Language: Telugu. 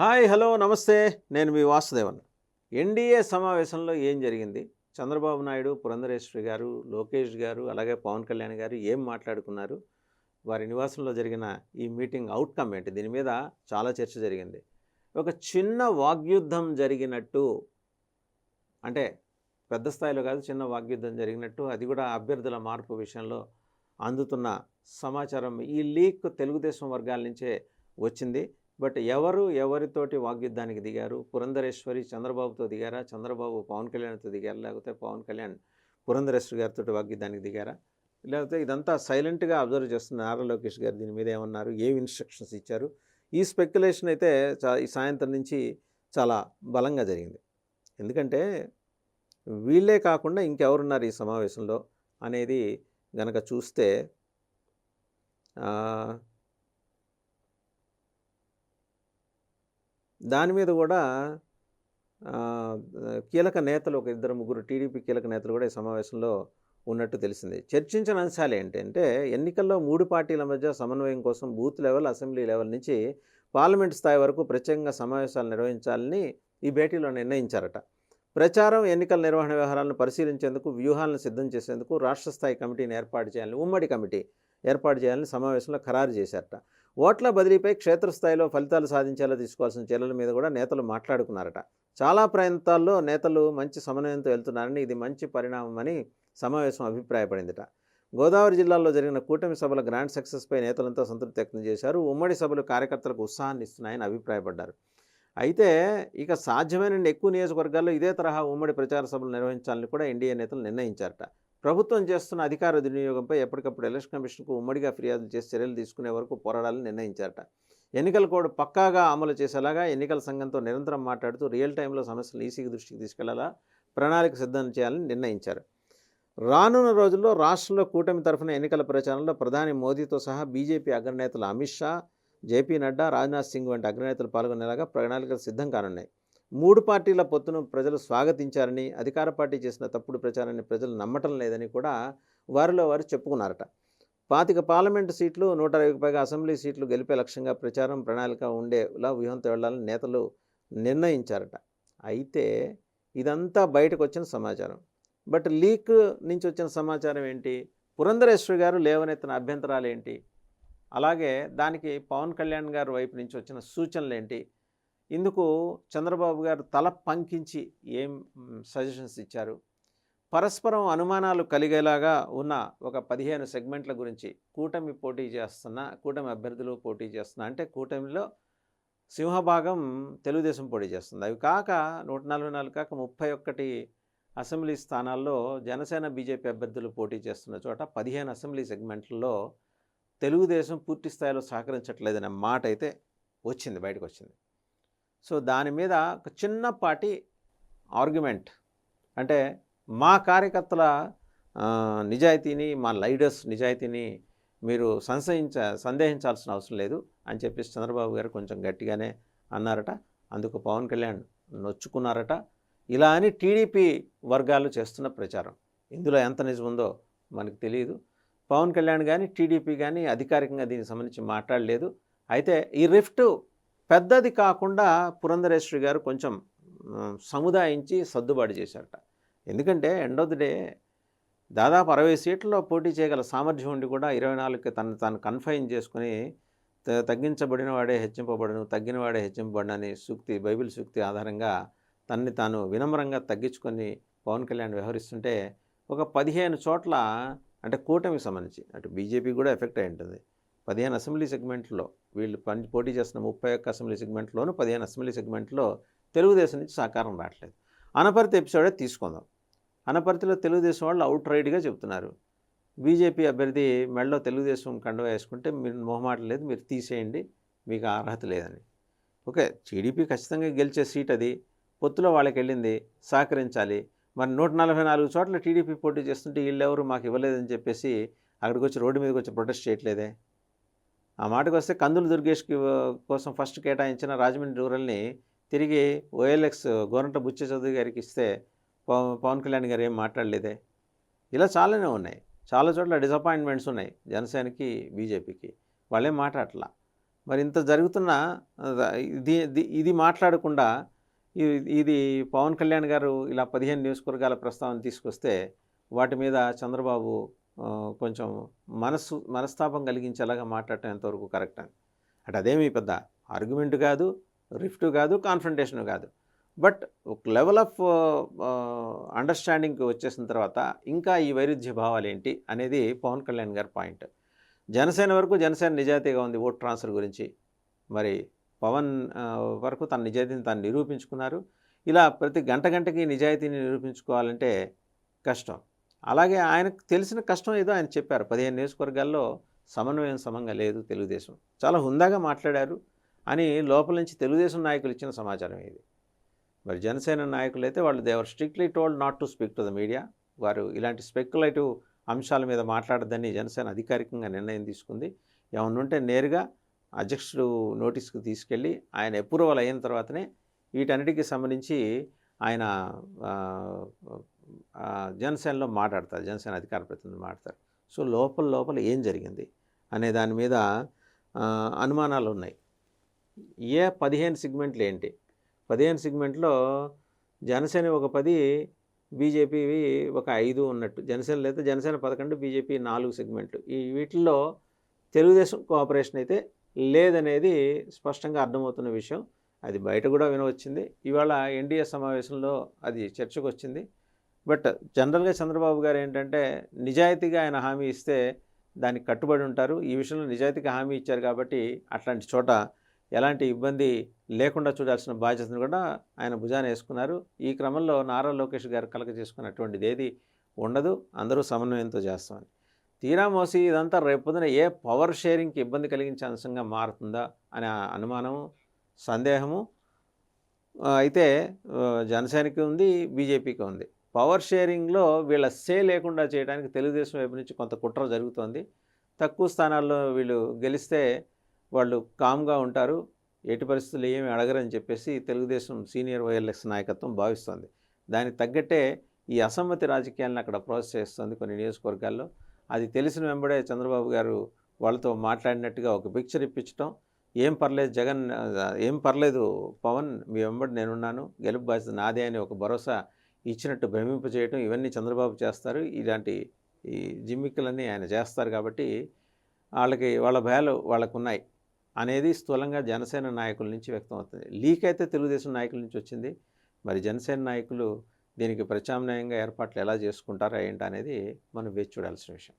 హాయ్ హలో నమస్తే. నేను మీ వాసుదేవన్. ఎన్డీఏ సమావేశంలో ఏం జరిగింది? చంద్రబాబు నాయుడు పురంధరేశ్వరి గారు లోకేష్ గారు అలాగే పవన్ కళ్యాణ్ గారు ఏం మాట్లాడుకున్నారు? వారి నివాసంలో జరిగిన ఈ మీటింగ్ అవుట్కమ్ ఏంటి? దీని మీద చాలా చర్చ జరిగింది. ఒక చిన్న వాగ్యుద్ధం జరిగినట్టు అంటే పెద్ద స్థాయిలో కాదు చిన్న వాగ్యుద్ధం జరిగినట్టు అది కూడా అభ్యర్థుల మార్పు విషయంలో అందుతున్న సమాచారం ఈ లీక్ తెలుగుదేశం వర్గాల నుంచే వచ్చింది. బట్ ఎవరు ఎవరితోటి వాగ్యుద్ధానికి దిగారు? పురంధరేశ్వరి చంద్రబాబుతో దిగారా? చంద్రబాబు పవన్ కళ్యాణ్తో దిగారా? లేకపోతే పవన్ కళ్యాణ్ పురంధరేశ్వరి గారితో వాగ్యుద్ధానికి దిగారా? లేకపోతే ఇదంతా సైలెంట్గా అబ్జర్వ్ చేస్తున్న ఆర్ లోకేష్ గారు దీని మీద ఏమన్నారు? ఏం ఇన్స్ట్రక్షన్స్ ఇచ్చారు? ఈ స్పెక్యులేషన్ అయితే ఈ సాయంత్రం నుంచి చాలా బలంగా జరిగింది. ఎందుకంటే వీళ్ళే కాకుండా ఇంకెవరున్నారు ఈ సమావేశంలో అనేది గనక చూస్తే దాని మీద కూడా కీలక నేతలు ఒక ఇద్దరు ముగ్గురు టీడీపీ కీలక నేతలు కూడా ఈ సమావేశంలో ఉన్నట్టు తెలిసింది. చర్చించిన అంశాలు ఏంటంటే ఎన్నికల్లో మూడు పార్టీల మధ్య సమన్వయం కోసం బూత్ లెవెల్ అసెంబ్లీ లెవెల్ నుంచి పార్లమెంట్ స్థాయి వరకు ప్రత్యేకంగా సమావేశాలు నిర్వహించాలని ఈ భేటీలో నిర్ణయించారట. ప్రచారం ఎన్నికల నిర్వహణ వ్యవహారాలను పరిశీలించేందుకు వ్యూహాలను సిద్ధం చేసేందుకు రాష్ట్ర స్థాయి కమిటీని ఏర్పాటు చేయాలని ఉమ్మడి కమిటీ ఏర్పాటు చేయాలని సమావేశంలో ఖరారు చేశారట. ఓట్ల బదిలీపై క్షేత్రస్థాయిలో ఫలితాలు సాధించేలా తీసుకోవాల్సిన చర్యల మీద కూడా నేతలు మాట్లాడుకున్నారట. చాలా ప్రాంతాల్లో నేతలు మంచి సమన్వయంతో వెళ్తున్నారని ఇది మంచి పరిణామమని సమావేశం అభిప్రాయపడిందిట. గోదావరి జిల్లాలో జరిగిన కూటమి సభల గ్రాండ్ సక్సెస్పై నేతలంతా సంతృప్తి వ్యక్తం చేశారు. ఉమ్మడి సభలు కార్యకర్తలకు ఉత్సాహాన్ని ఇస్తున్నాయని అభిప్రాయపడ్డారు. అయితే ఇక సాధ్యమైన ఎక్కువ నియోజకవర్గాల్లో ఇదే తరహా ఉమ్మడి ప్రచార సభలు నిర్వహించాలని కూడా ఎన్డీఏ నేతలు నిర్ణయించారట. ప్రభుత్వం చేస్తున్న అధికార దుర్వినియోగంపై ఎప్పటికప్పుడు ఎలక్షన్ కమిషన్కు ఉమ్మడిగా ఫిర్యాదులు చేసి చర్యలు తీసుకునే వరకు పోరాడాలని నిర్ణయించారట. ఎన్నికల కోడ్ పక్కాగా అమలు చేసేలాగా ఎన్నికల సంఘంతో నిరంతరం మాట్లాడుతూ రియల్ టైంలో సమస్యలు ఈసీకి దృష్టికి తీసుకెళ్ళేలా ప్రణాళిక సిద్ధం చేయాలని నిర్ణయించారు. రానున్న రోజుల్లో రాష్ట్రంలో కూటమి తరఫున ఎన్నికల ప్రచారంలో ప్రధాని మోదీతో సహా బీజేపీ అగ్రనేతలు అమిత్ షా జేపీ నడ్డా రాజ్నాథ్ సింగ్ వంటి అగ్రనేతలు పాల్గొనేలాగా ప్రణాళికలు సిద్ధం కానున్నాయి. మూడు పార్టీల పొత్తును ప్రజలు స్వాగతించారని అధికార పార్టీ చేసిన తప్పుడు ప్రచారాన్ని ప్రజలు నమ్మటం లేదని కూడా వారిలో వారు చెప్పుకున్నారట. పాతిక పార్లమెంటు సీట్లు నూట ఇరవైకి పైగా అసెంబ్లీ సీట్లు గెలిపే లక్ష్యంగా ప్రచారం ప్రణాళిక ఉండేలా వ్యూహంతో వెళ్ళాలని నేతలు నిర్ణయించారట. అయితే ఇదంతా బయటకు వచ్చిన సమాచారం. బట్ లీక్ నుంచి వచ్చిన సమాచారం ఏంటి? పురంధరేశ్వరి గారు లేవనెత్తిన అభ్యంతరాలు ఏంటి? అలాగే దానికి పవన్ కళ్యాణ్ గారి వైపు నుంచి వచ్చిన సూచనలు ఏంటి? ఇందుకు చంద్రబాబు గారు తల పంకించి ఏం సజెషన్స్ ఇచ్చారు. పరస్పరం అనుమానాలు కలిగేలాగా ఉన్న ఒక పదిహేను సెగ్మెంట్ల గురించి కూటమి పోటీ చేస్తున్న కూటమి అభ్యర్థులు పోటీ చేస్తున్న అంటే కూటమిలో సింహభాగం తెలుగుదేశం పోటీ చేస్తుంది. అవి కాక నూట నలభై నాలుగు కాక ముప్పై ఒక్కటి అసెంబ్లీ స్థానాల్లో జనసేన బీజేపీ అభ్యర్థులు పోటీ చేస్తున్న చోట పదిహేను అసెంబ్లీ సెగ్మెంట్లలో తెలుగుదేశం పూర్తి స్థాయిలో సహకరించట్లేదనే మాట అయితే వచ్చింది బయటకు వచ్చింది సో దాని మీద ఒక చిన్నపాటి ఆర్గ్యుమెంట్. అంటే మా కార్యకర్తల నిజాయితీని మా లీడర్స్ నిజాయితీని మీరు సంశయించ సందేహించాల్సిన అవసరం లేదు అని చెప్పి చంద్రబాబు గారు కొంచెం గట్టిగానే అన్నారట. అందుకు పవన్ కళ్యాణ్ నొచ్చుకున్నారట. ఇలా అని టీడీపీ వర్గాలు చేస్తున్న ప్రచారం. ఇందులో ఎంత నిజం ఉందో మనకు తెలియదు. పవన్ కళ్యాణ్ కానీ టీడీపీ కానీ అధికారికంగా దీనికి సంబంధించి మాట్లాడలేదు. అయితే ఈ రిఫ్ట్ పెద్దది కాకుండా పురంధరేశ్వరి గారు కొంచెం సముదాయించి సర్దుబాటు చేశారట. ఎందుకంటే ఎండ్ ఆఫ్ ది డే దాదాపు అరవై సీట్లలో పోటీ చేయగల సామర్థ్యం ఉండి కూడా ఇరవై నాలుగుకి తను తాను కన్ఫైన్ చేసుకుని త- తగ్గించబడిన వాడే హెచ్చింపబడను తగ్గిన వాడే హెచ్చింపబడను సూక్తి బైబిల్ సూక్తి ఆధారంగా తన్ని తాను వినమ్రంగా తగ్గించుకొని పవన్ కళ్యాణ్ వ్యవహరిస్తుంటే ఒక పదిహేను చోట్ల అంటే కూటమికి సంబంధించి అటు బీజేపీ కూడా ఎఫెక్ట్ అయి ఉంటుంది. పదిహేను అసెంబ్లీ సెగ్మెంట్లో వీళ్ళు పని పోటీ చేస్తున్న ముప్పై ఒక్క అసెంబ్లీ సెగ్మెంట్లోనూ పదిహేను అసెంబ్లీ సెగ్మెంట్లో తెలుగుదేశం నుంచి సహకారం రావట్లేదు. అనపర్తి ఎపిసోడే తీసుకుందాం. అనపర్తిలో తెలుగుదేశం వాళ్ళు అవుట్ రైడ్గా చెబుతున్నారు. బీజేపీ అభ్యర్థి మెడలో తెలుగుదేశం కండవ వేసుకుంటే మీరు మొహమాట లేదు మీరు తీసేయండి మీకు అర్హత లేదని. ఓకే టీడీపీ ఖచ్చితంగా గెలిచే సీట్ అది. పొత్తులో వాళ్ళకి వెళ్ళింది సహకరించాలి. మరి నూట నలభై నాలుగు చోట్ల టీడీపీ పోటీ చేస్తుంటే వీళ్ళెవరు మాకు ఇవ్వలేదని చెప్పేసి అక్కడికి వచ్చి రోడ్డు మీదకి వచ్చి ప్రొటెస్ట్ చేయట్లేదే? ఆ మాటకు వస్తే కందులు దుర్గేష్కి కోసం ఫస్ట్ కేటాయించిన రాజమండ్రి రూరల్ని తిరిగి ఓఎల్ఎక్స్ గోరంట బుచ్చ చౌదరి గారికి ఇస్తే పవన్ కళ్యాణ్ గారు ఏం మాట్లాడలేదే. ఇలా చాలానే ఉన్నాయి. చాలా చోట్ల డిసప్పాయింట్మెంట్స్ ఉన్నాయి జనసేనకి బీజేపీకి. వాళ్ళేం మాట్లాడలా మరి ఇంత జరుగుతున్న ఇది ఇది- మాట్లాడకుండా ఇది పవన్ కళ్యాణ్ గారు ఇలా పదిహేను నియోజకవర్గాల ప్రస్తావన తీసుకొస్తే వాటి మీద చంద్రబాబు కొంచెం మనస్సు మనస్తాపం కలిగించేలాగా మాట్లాడటం ఎంతవరకు కరెక్ట్ అని. అంటే అదేమీ పెద్ద ఆర్గ్యుమెంట్ కాదు రిఫ్ట్ కాదు కాన్ఫ్రంటేషన్ కాదు. బట్ ఒక లెవెల్ ఆఫ్ అండర్స్టాండింగ్కి వచ్చేసిన తర్వాత ఇంకా ఈ వైరుధ్య భావాలు ఏంటి అనేది పవన్ కళ్యాణ్ గారి పాయింట్. జనసేన వరకు జనసేన నిజాయితీగా ఉంది ఓట్ ట్రాన్స్ఫర్ గురించి. మరి పవన్ వరకు తన నిజాయితీని తాను నిరూపించుకున్నారు. ఇలా ప్రతి గంట గంటకి నిజాయితీని నిరూపించుకోవాలంటే కష్టం. అలాగే ఆయనకు తెలిసిన కష్టం ఏదో ఆయన చెప్పారు. పదిహేను నియోజకవర్గాల్లో సమన్వయం సమంగా లేదు తెలుగుదేశం. చాలా హుందాగా మాట్లాడారు అని లోపల నుంచి తెలుగుదేశం నాయకులు ఇచ్చిన సమాచారం ఇది. మరి జనసేన నాయకులు అయితే వాళ్ళు they were strictly told not to speak to the media. వారు ఇలాంటి స్పెక్యులేటివ్ అంశాల మీద మాట్లాడద్దని జనసేన అధికారికంగా నిర్ణయం తీసుకుంది. ఏమన్నా ఉంటే నేరుగా అధ్యక్షుడు నోటీస్కి తీసుకెళ్ళి ఆయన అప్రూవల్ అయిన తర్వాతనే వీటన్నిటికీ సంబంధించి ఆయన జనసేనలో మాట్లాడతారు జనసేన అధికార ప్రతినిధులు మాట్లాడతారు. సో లోపల లోపల ఏం జరిగింది అనే దాని మీద అనుమానాలు ఉన్నాయి. ఏ పదిహేను సిగ్మెంట్లు ఏంటి? పదిహేను సిగ్మెంట్లో జనసేన ఒక పది బీజేపీవి ఒక ఐదు ఉన్నట్టు. జనసేన లేదా జనసేన పదకొండు బీజేపీ నాలుగు సెగ్మెంట్లు. ఈ వీటిల్లో తెలుగుదేశం కోఆపరేషన్ అయితే లేదనేది స్పష్టంగా అర్థమవుతున్న విషయం. అది బయట కూడా వినవచ్చింది. ఇవాళ ఎన్డీఏ సమావేశంలో అది చర్చకు వచ్చింది బట్ జనరల్గా చంద్రబాబు గారు ఏంటంటే నిజాయితీగా ఆయన హామీ ఇస్తే దానికి కట్టుబడి ఉంటారు. ఈ విషయంలో నిజాయితీగా హామీ ఇచ్చారు కాబట్టి అట్లాంటి చోట ఎలాంటి ఇబ్బంది లేకుండా చూడాల్సిన బాధ్యతను కూడా ఆయన భుజాన వేసుకున్నారు. ఈ క్రమంలో నారా లోకేష్ గారు కలక చేసుకున్నటువంటిది ఏది ఉండదు. అందరూ సమన్వయంతో చేస్తామని. తీరా మోసి ఇదంతా రేపొద్దున ఏ పవర్ షేరింగ్కి ఇబ్బంది కలిగించే అంశంగా మారుతుందా అనే అనుమానము సందేహము అయితే జనసేనకి ఉంది బీజేపీకి ఉంది. పవర్ షేరింగ్లో వీళ్ళ సే లేకుండా చేయడానికి తెలుగుదేశం వైపు నుంచి కొంత కుట్ర జరుగుతోంది. తక్కువ స్థానాల్లో వీళ్ళు గెలిస్తే వాళ్ళు కామ్గా ఉంటారు. ఎటు పరిస్థితులు ఏమి అడగరని చెప్పేసి తెలుగుదేశం సీనియర్ వైఎల్ఎక్స్ నాయకత్వం భావిస్తోంది. దానికి తగ్గట్టే ఈ అసమ్మతి రాజకీయాలను అక్కడ ప్రాసెస్ చేస్తుంది కొన్ని నియోజకవర్గాల్లో. అది తెలిసిన వెంబడే చంద్రబాబు గారు వాళ్ళతో మాట్లాడినట్టుగా ఒక పిక్చర్ ఇప్పించడం ఏం పర్లేదు జగన్ ఏం పర్లేదు పవన్ మీ వెంబడి నేనున్నాను. గెలుపు బాధ్యత నాదే అని ఒక భరోసా ఇచ్చినట్టు భ్రమింపజేయటం ఇవన్నీ చంద్రబాబు చేస్తారు. ఇలాంటి ఈ జిమ్మిక్కులన్నీ ఆయన చేస్తారు కాబట్టి వాళ్ళకి వాళ్ళ భయాలు వాళ్ళకున్నాయి అనేది స్థూలంగా జనసేన నాయకుల నుంచి వ్యక్తం అవుతుంది. లీక్ అయితే తెలుగుదేశం నాయకుల నుంచి వచ్చింది. మరి జనసేన నాయకులు దీనికి ప్రత్యామ్నాయంగా ఏర్పాట్లు ఎలా చేసుకుంటారా ఏంటి అనేది మనం వేచి చూడాల్సిన విషయం.